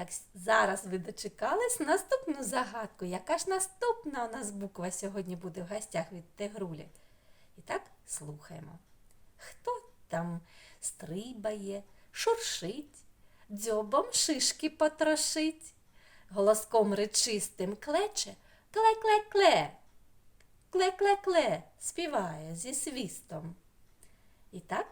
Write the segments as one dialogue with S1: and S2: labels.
S1: Так, зараз ви дочекались наступну загадку. Яка ж наступна у нас буква сьогодні буде в гостях від Тегрулі? І так, слухаємо. Хто там стрибає, шуршить, дзьобом шишки потрошить, голоском речистим клече, кле-кле-кле, кле-кле-кле, співає зі свістом. І так,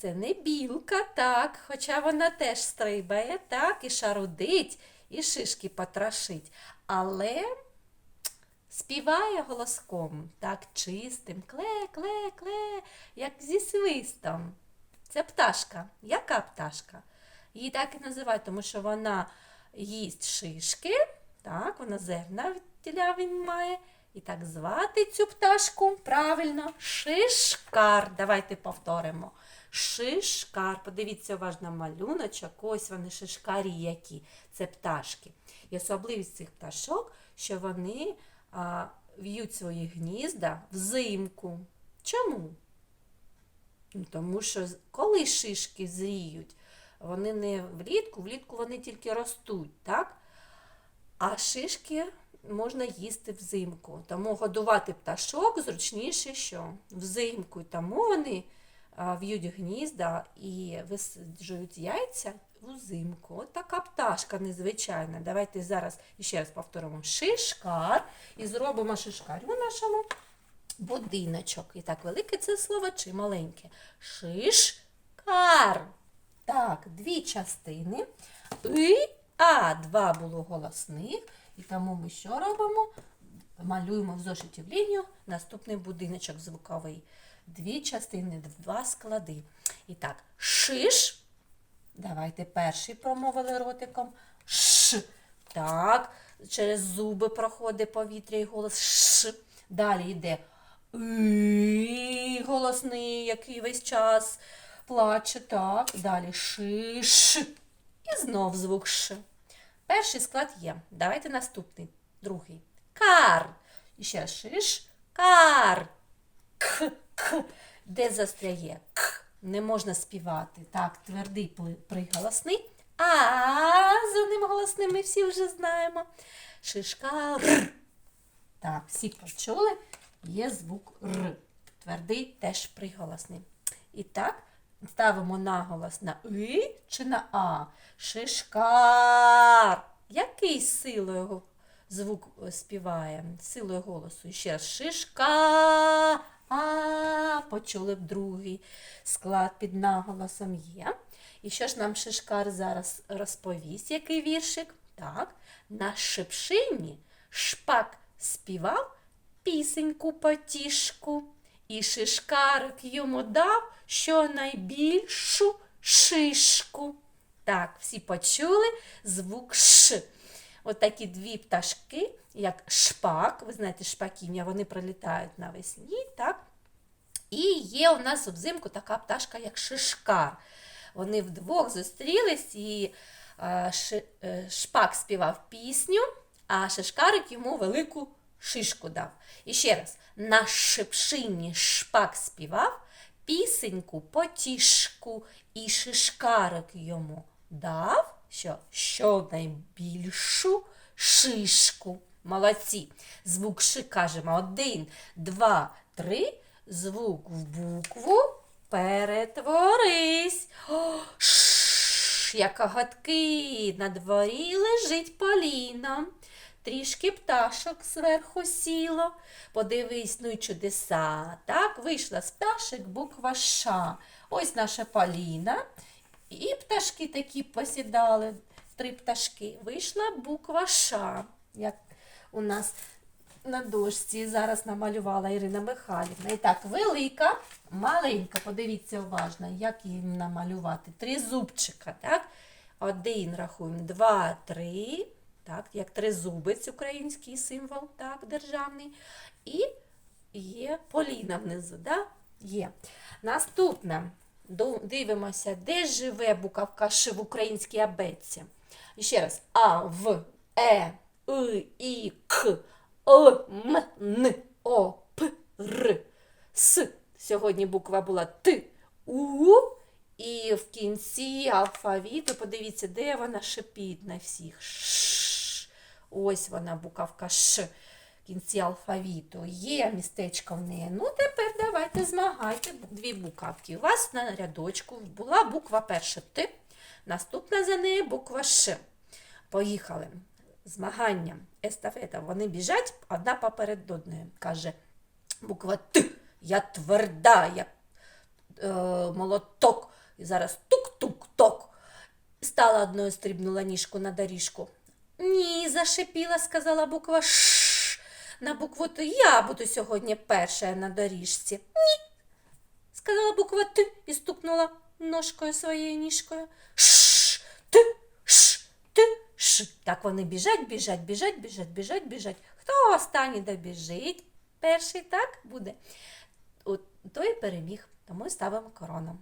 S1: це не білка, так, хоча вона теж стрибає, так, і шарудить, і шишки потрошить. Але співає голоском, так чистим, кле, кле, кле, як зі свистом. Це пташка. Яка пташка? Її так і називають, тому що вона їсть шишки, так, вона зерна тіля він має. І так звати цю пташку правильно шишкар. Давайте повторимо. Шишкар. Подивіться уважно малюночок. Ось вони шишкарі які. Це пташки. І особливість цих пташок, що вони а, в'ють свої гнізда взимку. Чому? Ну, Тому що коли шишки зріють, вони не влітку, влітку вони тільки ростуть, так? А шишки можна їсти взимку. Тому годувати пташок зручніше, що взимку. Тому вони в'ють гнізда і висаджують яйця взимку. От така пташка незвичайна. Давайте зараз ще раз повторимо шишкар і зробимо шишкарю нашому будиночок. І так, велике це слово чи маленьке? Шишкар. Так, дві частини. І, а, два було голосних. І тому ми що робимо? Малюємо в зошиті в лінію наступний будиночок звуковий. Дві частини, два склади. І так, шиш. Давайте перший промовили ротиком. Ш. Так, через зуби проходить повітря і голос Ш. Далі йде голосний, який весь час плаче. Так, далі шиш. І знов звук Ш. Перший склад є. Давайте наступний, другий. Кар. І ще раз шиш. Кар. К, к. Де застряє? К. Не можна співати. Так, твердий приголосний. А за ним голосним ми всі вже знаємо. Шишка р. Так, всі почули. Є звук Р. Твердий теж приголосний. І так, ставимо наголос на И чи на А. Шишкар. Який силою звук е, співає? Силою голосу. І ще раз. Шишка. А. Почули б другий склад під наголосом є. І що ж нам Шишкар зараз розповість, який віршик? Так, на шипшині шпак співав пісеньку потішку, і шишкарик йому дав щонайбільшу шишку. Так, всі почули звук Ш. От такі дві пташки, як шпак, ви знаєте, шпаківня, вони прилітають навесні, так? І є у нас взимку така пташка, як шишкар. Вони вдвох зустрілись, і е, е, шпак співав пісню, а шишкарик йому велику шишку дав. І ще раз, на шипшині шпак співав пісеньку потішку, і шишкарик йому дав що, щонайбільшу шишку. Молодці. Звук ши кажемо один, два, три. Звук в букву перетворись. О, Ш, яка гадки, на дворі лежить поліно. Трішки пташок зверху сіло. Подивись, ну й чудеса. Так, вийшла з пташек буква Ш. Ось наша Поліна. І пташки такі посідали. Три пташки. Вийшла буква Ш, як у нас на дошці зараз намалювала Ірина Михайлівна. І так, велика, маленька, подивіться уважно, як її намалювати. Три зубчика, так? Один рахуємо, два, три. Так, як тризубець, український символ, так, державний. І є Поліна внизу, да? є. Наступне. Дивимося, де живе буковка Ш в українській абетці. І ще раз. А, В, Е, И, І, К, О, М, Н, О, П, Р, С. Сьогодні буква була Т, У І в кінці алфавіту, подивіться, де вона шипить на всіх. Ш. Ось вона, буковка Ш. В кінці алфавіту. Є містечко в неї. Ну, тепер давайте змагайте дві буковки. У вас на рядочку була буква перша Т, наступна за нею буква Ш. Поїхали. Змагання, естафета. Вони біжать одна поперед одної. Каже буква Т. Я тверда, як е, молоток. І зараз тук-тук-ток. Стала одною, стрибнула ніжку на доріжку. Ні, зашипіла, сказала буква Ш. На букву Т я буду сьогодні перша на доріжці. Ні. Сказала буква Т і стукнула ножкою своєю ніжкою. Ш, Т, Ш, Т, Ш. Так вони біжать, біжать, біжать, біжать, біжать, біжать. Хто останній добіжить? Перший так буде. От той переміг, тому ставимо корону.